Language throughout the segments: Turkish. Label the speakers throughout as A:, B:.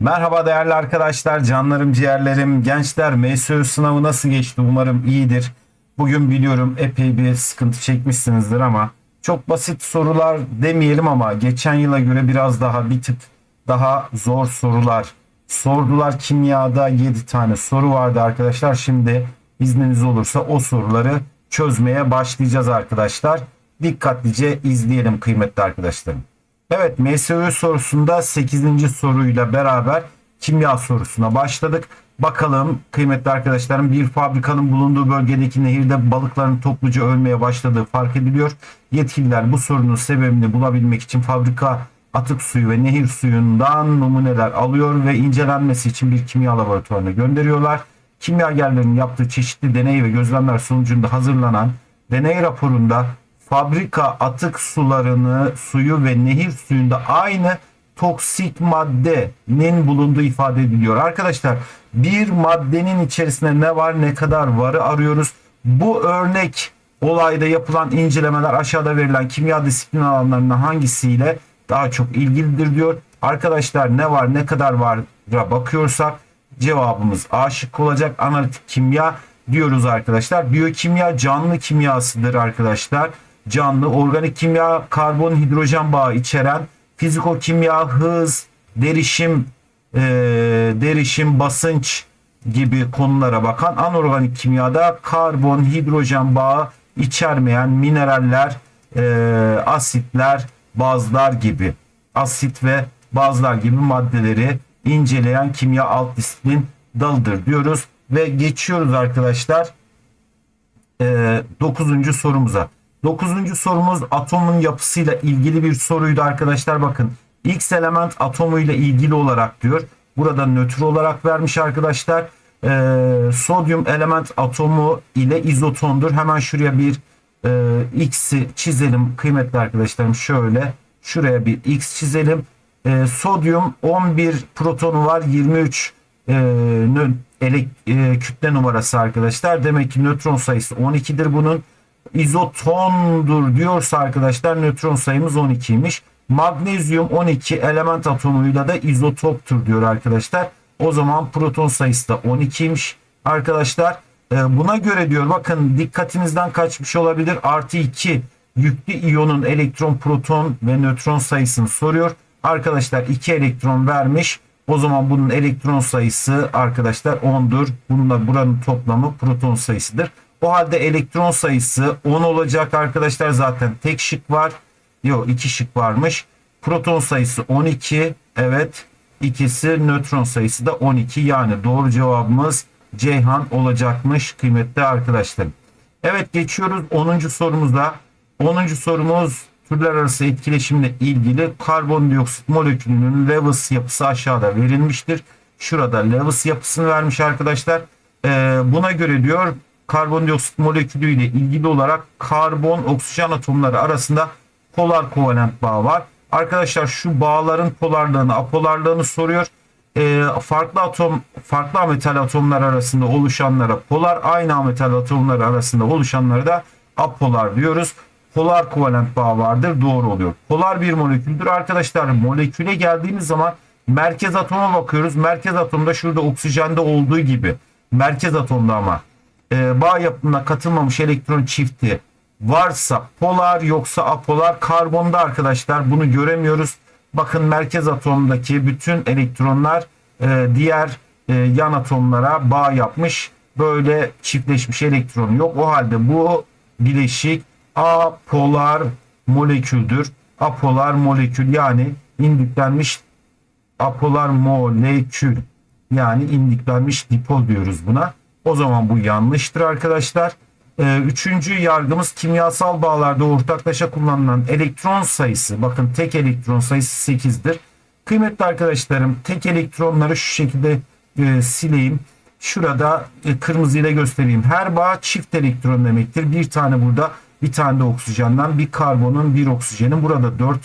A: Merhaba değerli arkadaşlar, canlarım, ciğerlerim, gençler. MSÖ sınavı nasıl geçti? Umarım iyidir. Bugün biliyorum epey bir sıkıntı çekmişsinizdir ama çok basit sorular demeyelim ama geçen yıla göre biraz daha bir tık daha zor sorular sordular. Kimyada 7 tane soru vardı arkadaşlar. Şimdi izniniz olursa o soruları çözmeye başlayacağız arkadaşlar. Dikkatlice izleyelim kıymetli arkadaşlarım. Evet MSÖ sorusunda 8. soruyla beraber kimya sorusuna başladık. Bakalım kıymetli arkadaşlarım bir fabrikanın bulunduğu bölgedeki nehirde balıkların topluca ölmeye başladığı fark ediliyor. Yetkililer bu sorunun sebebini bulabilmek için fabrika atık suyu ve nehir suyundan numuneler alıyor ve incelenmesi için bir kimya laboratuvarına gönderiyorlar. Kimyagerlerin yaptığı çeşitli deney ve gözlemler sonucunda hazırlanan deney raporunda fabrika atık sularını, suyu ve nehir suyunda aynı toksik maddenin bulunduğu ifade ediliyor. Arkadaşlar bir maddenin içerisinde ne var ne kadar varı arıyoruz. Bu örnek olayda yapılan incelemeler aşağıda verilen kimya disiplin alanlarından hangisiyle daha çok ilgilidir diyor. Arkadaşlar ne var ne kadar var bakıyorsak cevabımız A olacak. Analitik kimya diyoruz arkadaşlar. Biyokimya canlı kimyasıdır arkadaşlar. Canlı organik kimya karbon hidrojen bağı içeren fizikokimya hız, derişim, e, derişim, basınç gibi konulara bakan anorganik kimyada karbon, hidrojen bağı içermeyen mineraller, e, asitler, bazlar gibi asit ve bazlar gibi maddeleri inceleyen kimya alt disiplin dalıdır diyoruz ve geçiyoruz arkadaşlar 9. sorumuza. 9. sorumuz atomun yapısıyla ilgili bir soruydu arkadaşlar. Bakın X element atomuyla ilgili olarak diyor. Burada nötr olarak vermiş arkadaşlar. Ee, sodyum element atomu ile izotondur. Hemen şuraya bir e, X'i çizelim kıymetli arkadaşlarım. Şöyle şuraya bir X çizelim. E, sodyum 11 protonu var. 23 e, elek, e, kütle numarası arkadaşlar. Demek ki nötron sayısı 12'dir bunun izotondur diyorsa arkadaşlar nötron sayımız 12'ymiş. Magnezyum 12 element atomuyla da izotoptur diyor arkadaşlar. O zaman proton sayısı da 12'ymiş arkadaşlar. Ee, buna göre diyor bakın dikkatinizden kaçmış olabilir. Artı 2 yüklü iyonun elektron, proton ve nötron sayısını soruyor. Arkadaşlar 2 elektron vermiş. O zaman bunun elektron sayısı arkadaşlar 10'dur. Bununla buranın toplamı proton sayısıdır. O halde elektron sayısı 10 olacak arkadaşlar. Zaten tek şık var. Yok iki şık varmış. Proton sayısı 12. Evet. ikisi nötron sayısı da 12. Yani doğru cevabımız Ceyhan olacakmış kıymetli arkadaşlarım. Evet geçiyoruz 10. sorumuza. 10. sorumuz türler arası etkileşimle ilgili karbondioksit molekülünün Lewis yapısı aşağıda verilmiştir. Şurada Lewis yapısını vermiş arkadaşlar. Ee, buna göre diyor karbondioksit molekülü ile ilgili olarak karbon oksijen atomları arasında polar kovalent bağ var. Arkadaşlar şu bağların polarlığını, apolarlığını soruyor. Ee, farklı atom, farklı ametal atomlar arasında oluşanlara polar, aynı ametal atomlar arasında oluşanlara da apolar diyoruz. Polar kovalent bağ vardır. Doğru oluyor. Polar bir moleküldür. Arkadaşlar moleküle geldiğimiz zaman merkez atoma bakıyoruz. Merkez atomda şurada oksijende olduğu gibi. Merkez atomda ama e, bağ yapımına katılmamış elektron çifti varsa polar yoksa apolar karbonda arkadaşlar bunu göremiyoruz. Bakın merkez atomdaki bütün elektronlar e, diğer e, yan atomlara bağ yapmış. Böyle çiftleşmiş elektron yok. O halde bu bileşik apolar moleküldür. Apolar molekül yani indüklenmiş apolar molekül yani indüklenmiş dipol diyoruz buna. O zaman bu yanlıştır arkadaşlar. Ee, üçüncü yargımız kimyasal bağlarda ortaklaşa kullanılan elektron sayısı. Bakın tek elektron sayısı 8'dir. Kıymetli arkadaşlarım tek elektronları şu şekilde e, sileyim. Şurada e, kırmızı ile göstereyim. Her bağ çift elektron demektir. Bir tane burada bir tane de oksijenden bir karbonun bir oksijenin. Burada 4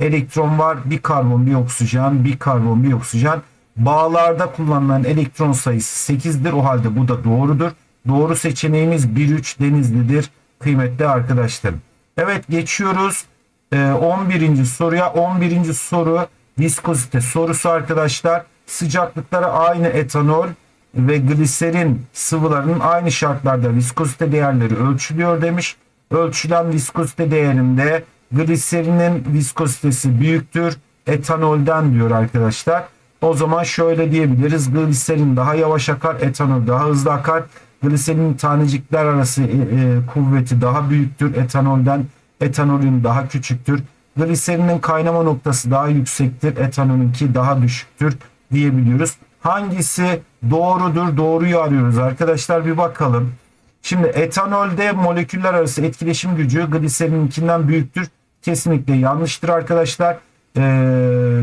A: elektron var. Bir karbon bir oksijen bir karbon bir oksijen. Bağlarda kullanılan elektron sayısı 8'dir. O halde bu da doğrudur. Doğru seçeneğimiz 1-3 Denizli'dir kıymetli arkadaşlarım. Evet geçiyoruz 11. soruya. 11. soru viskozite sorusu arkadaşlar. sıcaklıkları aynı etanol ve gliserin sıvılarının aynı şartlarda viskozite değerleri ölçülüyor demiş. Ölçülen viskozite değerinde gliserinin viskozitesi büyüktür etanolden diyor arkadaşlar. O zaman şöyle diyebiliriz. Gliserin daha yavaş akar, etanol daha hızlı akar. Gliserinin tanecikler arası e, e, kuvveti daha büyüktür etanolden. Etanolün daha küçüktür. Gliserinin kaynama noktası daha yüksektir. Etanolünki daha düşüktür diyebiliyoruz. Hangisi doğrudur? Doğruyu arıyoruz arkadaşlar bir bakalım. Şimdi etanolde moleküller arası etkileşim gücü gliserininkinden büyüktür. Kesinlikle yanlıştır arkadaşlar. Ee,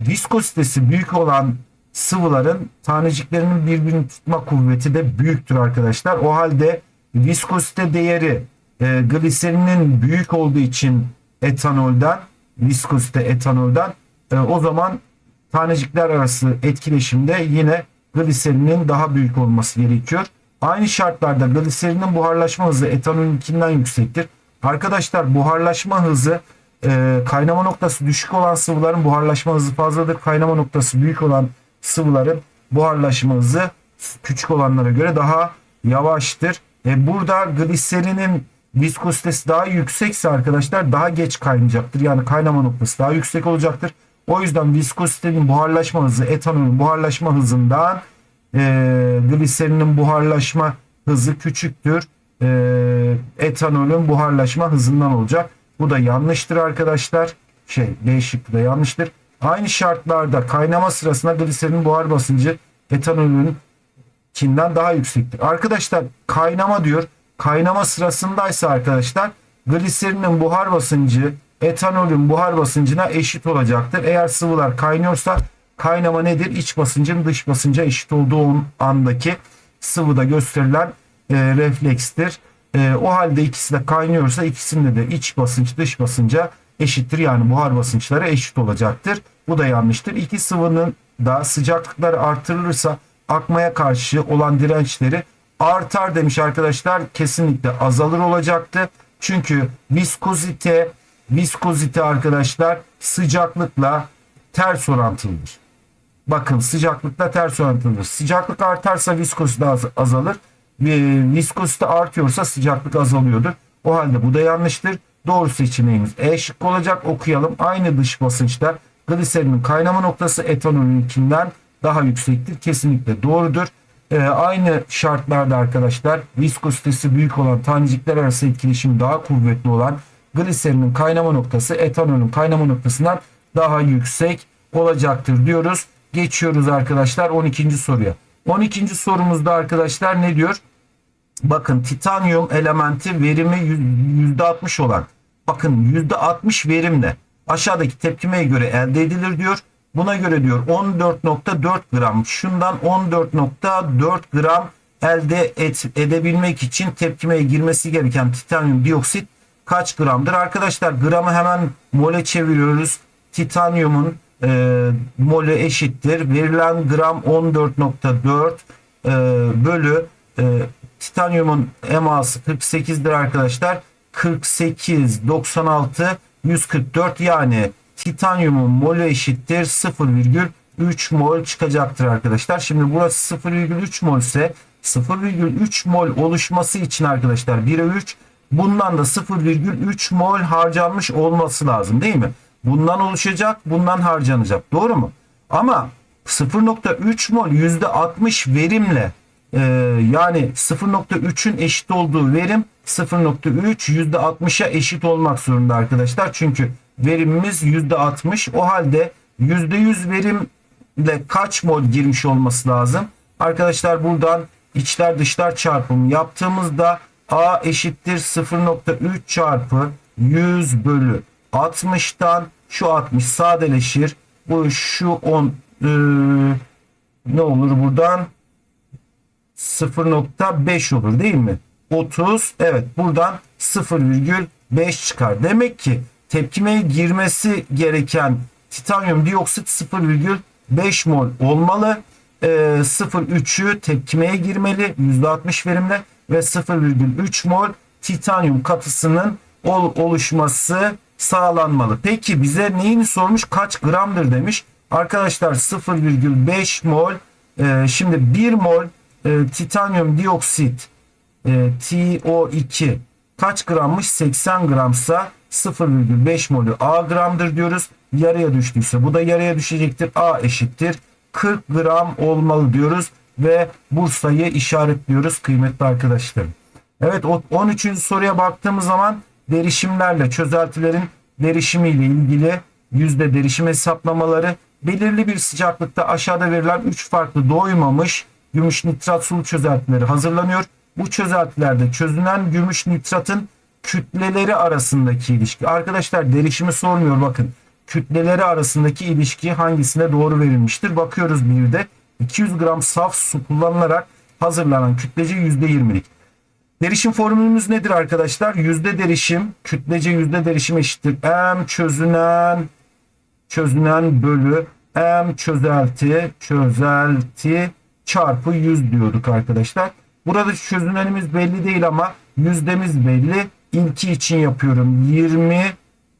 A: viskozitesi büyük olan sıvıların taneciklerinin birbirini tutma kuvveti de büyüktür arkadaşlar. O halde viskozite değeri e, gliserinin büyük olduğu için etanolden viskozite etanolden e, o zaman tanecikler arası etkileşimde yine gliserinin daha büyük olması gerekiyor. Aynı şartlarda gliserinin buharlaşma hızı etanolünkinden yüksektir. Arkadaşlar buharlaşma hızı e, kaynama noktası düşük olan sıvıların buharlaşma hızı fazladır. Kaynama noktası büyük olan sıvıların buharlaşma hızı küçük olanlara göre daha yavaştır. E, burada gliserinin viskozitesi daha yüksekse arkadaşlar daha geç kaynayacaktır. Yani kaynama noktası daha yüksek olacaktır. O yüzden viskozitenin buharlaşma hızı etanolün buharlaşma hızından e, gliserinin buharlaşma hızı küçüktür. E, etanolün buharlaşma hızından olacak. Bu da yanlıştır arkadaşlar. Şey D şıkkı da yanlıştır. Aynı şartlarda kaynama sırasında gliserinin buhar basıncı etanolün kinden daha yüksektir. Arkadaşlar kaynama diyor. Kaynama sırasındaysa arkadaşlar gliserinin buhar basıncı etanolün buhar basıncına eşit olacaktır. Eğer sıvılar kaynıyorsa kaynama nedir? İç basıncın dış basınca eşit olduğu andaki sıvıda gösterilen e, reflekstir. E, o halde ikisi de kaynıyorsa ikisinde de iç basınç dış basınca eşittir. Yani buhar basınçları eşit olacaktır. Bu da yanlıştır. İki sıvının da sıcaklıkları artırılırsa akmaya karşı olan dirençleri artar demiş arkadaşlar. Kesinlikle azalır olacaktı. Çünkü viskozite viskozite arkadaşlar sıcaklıkla ters orantılıdır. Bakın sıcaklıkla ters orantılıdır. Sıcaklık artarsa viskozite az, azalır. Viskozite artıyorsa sıcaklık azalıyordur. O halde bu da yanlıştır. Doğru seçeneğimiz E şıkkı olacak. Okuyalım. Aynı dış basınçta gliserinin kaynama noktası etanolünkinden daha yüksektir. Kesinlikle doğrudur. Ee, aynı şartlarda arkadaşlar viskozitesi büyük olan tanecikler arası etkileşim daha kuvvetli olan gliserinin kaynama noktası etanolün kaynama noktasından daha yüksek olacaktır diyoruz. Geçiyoruz arkadaşlar 12. soruya. 12. sorumuzda arkadaşlar ne diyor? Bakın titanyum elementi verimi %60 olan bakın %60 verimle aşağıdaki tepkimeye göre elde edilir diyor. Buna göre diyor 14.4 gram şundan 14.4 gram elde et, edebilmek için tepkimeye girmesi gereken titanyum dioksit kaç gramdır? Arkadaşlar gramı hemen mole çeviriyoruz. Titanyumun e, molü eşittir. Verilen gram 14.4 e, bölü e, titanyumun eması 48'dir arkadaşlar. 48, 96, 144 yani titanyumun molü eşittir 0,3 mol çıkacaktır arkadaşlar. Şimdi burası 0,3 mol ise 0,3 mol oluşması için arkadaşlar 1'e 3 bundan da 0,3 mol harcanmış olması lazım değil mi? Bundan oluşacak bundan harcanacak doğru mu? Ama 0.3 mol %60 verimle e, yani 0.3'ün eşit olduğu verim 0.3 %60'a eşit olmak zorunda arkadaşlar. Çünkü verimimiz %60 o halde %100 verimle kaç mol girmiş olması lazım? Arkadaşlar buradan içler dışlar çarpımı yaptığımızda A eşittir 0.3 çarpı 100 bölü 60'tan şu 60 sadeleşir. Bu şu 10 e, ne olur buradan 0.5 olur değil mi? 30 evet buradan 0,5 çıkar. Demek ki tepkimeye girmesi gereken titanyum dioksit 0,5 mol olmalı. E, 0,3'ü tepkimeye girmeli %60 verimle ve 0,3 mol titanyum katısının ol, oluşması sağlanmalı. Peki bize neyini sormuş? Kaç gramdır demiş. Arkadaşlar 0,5 mol e, şimdi 1 mol e, titanyum dioksit e, TO2 kaç grammış? 80 gramsa 0,5 molü A gramdır diyoruz. Yarıya düştüyse bu da yarıya düşecektir. A eşittir 40 gram olmalı diyoruz ve Bursa'yı işaretliyoruz kıymetli arkadaşlarım. Evet o 13. soruya baktığımız zaman derişimlerle çözeltilerin derişimiyle ilgili yüzde derişim hesaplamaları belirli bir sıcaklıkta aşağıda verilen 3 farklı doymamış gümüş nitrat sulu çözeltileri hazırlanıyor. Bu çözeltilerde çözünen gümüş nitratın kütleleri arasındaki ilişki. Arkadaşlar derişimi sormuyor bakın. Kütleleri arasındaki ilişki hangisine doğru verilmiştir? Bakıyoruz bir de 200 gram saf su kullanılarak hazırlanan kütlece %20'lik. Derişim formülümüz nedir arkadaşlar? Yüzde derişim, kütlece yüzde derişim eşittir. M çözünen çözünen bölü M çözelti çözelti çarpı 100 diyorduk arkadaşlar. Burada çözünenimiz belli değil ama yüzdemiz belli. İlki için yapıyorum. 20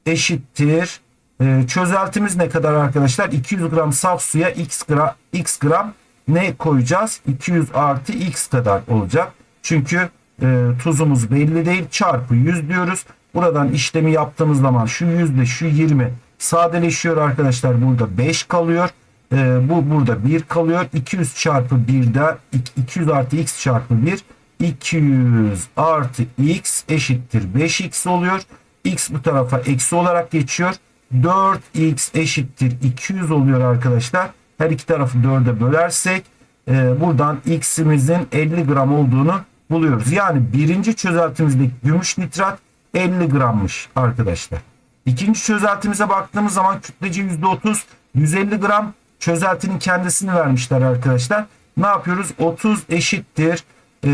A: eşittir. Ee, çözeltimiz ne kadar arkadaşlar? 200 gram saf suya x gram, x gram ne koyacağız? 200 artı x kadar olacak. Çünkü e, tuzumuz belli değil. Çarpı 100 diyoruz. Buradan işlemi yaptığımız zaman şu yüzde şu 20 sadeleşiyor arkadaşlar. Burada 5 kalıyor. E, bu burada 1 kalıyor. 200 çarpı 1'de 200 artı x çarpı 1 200 artı x eşittir 5x oluyor. x bu tarafa eksi olarak geçiyor. 4x eşittir 200 oluyor arkadaşlar. Her iki tarafı 4'e bölersek e, buradan x'imizin 50 gram olduğunu buluyoruz. Yani birinci çözeltimizdeki gümüş nitrat 50 grammış arkadaşlar. İkinci çözeltimize baktığımız zaman kütlece %30 150 gram çözeltinin kendisini vermişler arkadaşlar. Ne yapıyoruz? 30 eşittir e,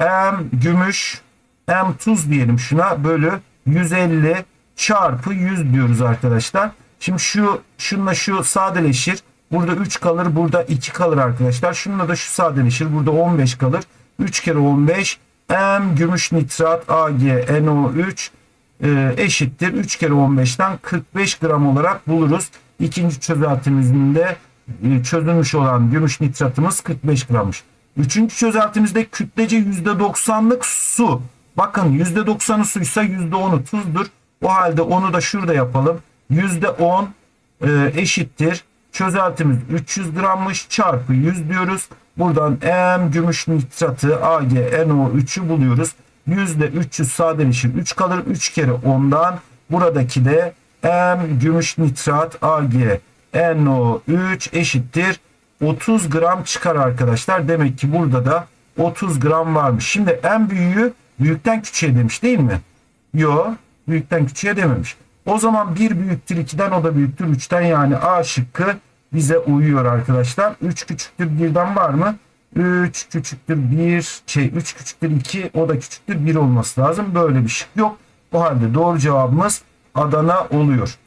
A: m gümüş m tuz diyelim şuna bölü 150 çarpı 100 diyoruz arkadaşlar. Şimdi şu şunla şu sadeleşir. Burada 3 kalır. Burada 2 kalır arkadaşlar. Şununla da şu sadeleşir. Burada 15 kalır. 3 kere 15 M gümüş nitrat AgNO3 e, eşittir. 3 kere 15'ten 45 gram olarak buluruz. İkinci çözeltimizin de e, çözülmüş olan gümüş nitratımız 45 grammış. Üçüncü çözeltimizde kütlece %90'lık su. Bakın %90'ı suysa %10'u tuzdur. O halde onu da şurada yapalım. %10 e, eşittir. Çözeltimiz 300 grammış çarpı 100 diyoruz. Buradan M gümüş nitratı AgNO3'ü buluyoruz. Yüzde 300 sadeleşir 3 kalır. 3 kere 10'dan buradaki de M gümüş nitrat AgNO3 eşittir 30 gram çıkar arkadaşlar. Demek ki burada da 30 gram varmış. Şimdi en büyüğü büyükten küçüğe demiş değil mi? Yo büyükten küçüğe dememiş. O zaman 1 büyüktür 2'den o da büyüktür 3'ten yani A şıkkı bize uyuyor arkadaşlar. 3 küçüktür 1'den var mı? 3 küçüktür 1 şey 3 küçüktür 2 o da küçüktür 1 olması lazım. Böyle bir şık yok. O halde doğru cevabımız Adana oluyor.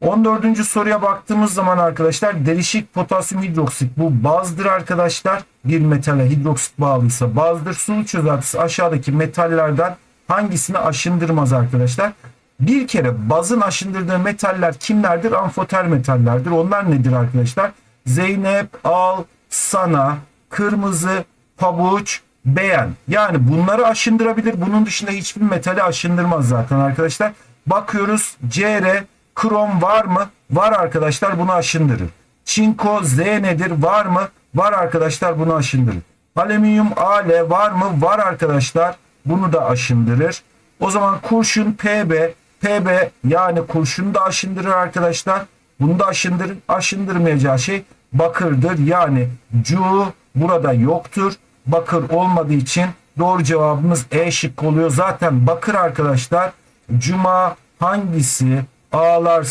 A: 14. soruya baktığımız zaman arkadaşlar derişik potasyum hidroksit bu bazdır arkadaşlar. Bir metale hidroksit bağlıysa bazdır. Sulu çözeltisi aşağıdaki metallerden hangisini aşındırmaz arkadaşlar? Bir kere bazın aşındırdığı metaller kimlerdir? Amfoter metallerdir. Onlar nedir arkadaşlar? Zeynep, al, sana, kırmızı, pabuç, beğen. Yani bunları aşındırabilir. Bunun dışında hiçbir metali aşındırmaz zaten arkadaşlar. Bakıyoruz CR, krom var mı? Var arkadaşlar bunu aşındırır. Çinko, Z nedir? Var mı? Var arkadaşlar bunu aşındırır. Alüminyum AL var mı? Var arkadaşlar. Bunu da aşındırır. O zaman kurşun PB, PB yani kurşunu da aşındırır arkadaşlar. Bunu da aşındırır. Aşındırmayacağı şey bakırdır. Yani cu burada yoktur. Bakır olmadığı için doğru cevabımız E şık oluyor. Zaten bakır arkadaşlar cuma hangisi ağlar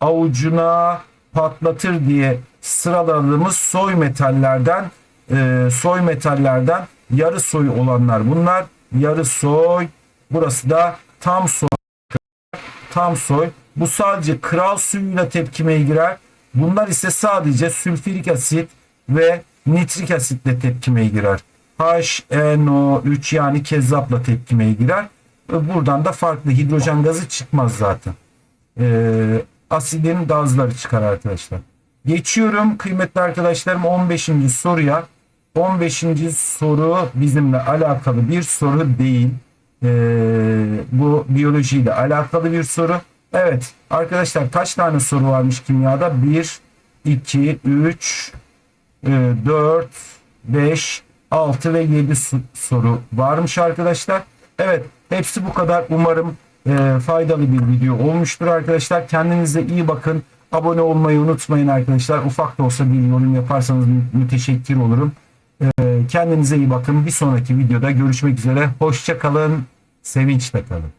A: avucuna patlatır diye sıraladığımız soy metallerden e, soy metallerden yarı soy olanlar bunlar. Yarı soy burası da tam soy tam soy. Bu sadece kral suyuyla tepkimeye girer. Bunlar ise sadece sülfürik asit ve nitrik asitle tepkimeye girer. HNO3 yani kezzapla tepkimeye girer. Buradan da farklı hidrojen gazı çıkmaz zaten. Ee, asidin gazları çıkar arkadaşlar. Geçiyorum kıymetli arkadaşlarım 15. soruya. 15. soru bizimle alakalı bir soru değil. Ee, bu biyolojiyle alakalı bir soru. Evet arkadaşlar kaç tane soru varmış kimyada? 1, 2, 3, 4, 5, 6 ve 7 su- soru varmış arkadaşlar. Evet hepsi bu kadar. Umarım e, faydalı bir video olmuştur arkadaşlar. Kendinize iyi bakın. Abone olmayı unutmayın arkadaşlar. Ufak da olsa bir yorum yaparsanız mü- müteşekkir olurum. E, kendinize iyi bakın. Bir sonraki videoda görüşmek üzere. Hoşça kalın. Sevinçle kalın.